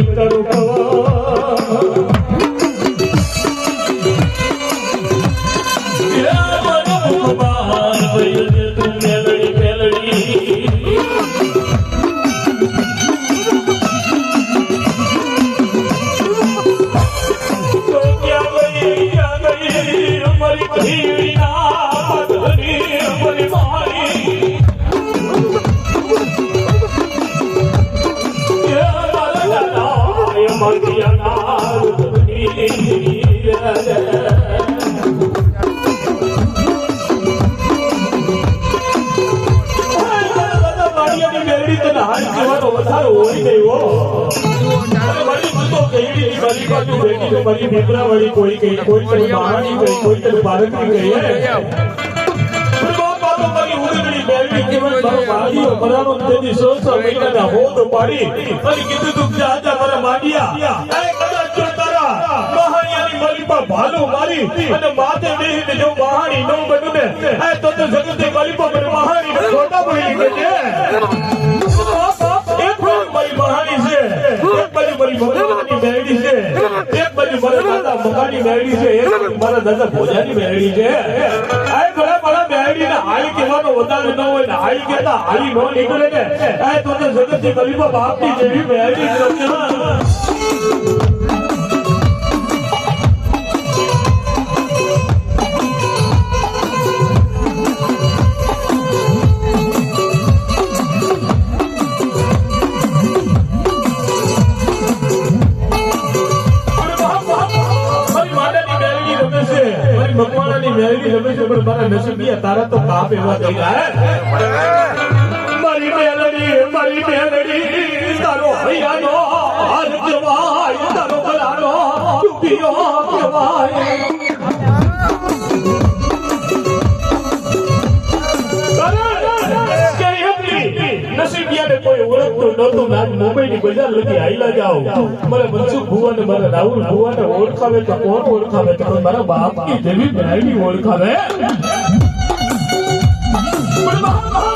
पितर कवा बड़ी बिपरा बड़ी कोई कही कोई तेरे बारह नहीं कही कोई तेरे बारह नहीं कही है મારી ઉડીની બેરડી કહેવાય, મારો માળીઓ મરાનો તેની સો સો મહિનાના હોદ પાડી અને કીધું તું કે આજા મારા માડિયા એ કદાચ જો તારા મહાણિયાની મારી પર ભાલો મારી અને માથે બેહીને જો મહાણી ન બન્યું ને એ તો તો જગતની મારી પર મને મહાણીને ખોટા બોલી દેજે એક બાજુ મારી મહાણી છે એક બાજુ મારી ભગવાનની મેરડી છે એક બાજુ મારા દાદા મકાની મેરડી છે એક બાજુ મારા દાદા ભોજાની મેરડી છે. કહેવાનો વધારે ન હોય ને હાઈ કહેતા હાઈ ન નીકળે ને. તો જગતની ગલીમાં બાપની જેવી મેરડી જ નસીબિયા તારા તો બાપ એવા ગયા. મારી મેલડી મારી મેલડી તારો હૈયાનો હાર જવાય તારો ગળાનો ડૂબ્યો કહેવાય ઓળખાવે તો કોણ ઓળખાવે? તો મારા બાપની જેવી બેની ઓળખાવે. 嗯，我的妈。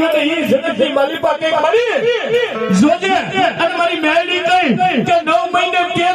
ઈ જગતની માલિપા કંઈક મળી જોજે. અને મારી મેરડી કહી કે નવ મહિને કે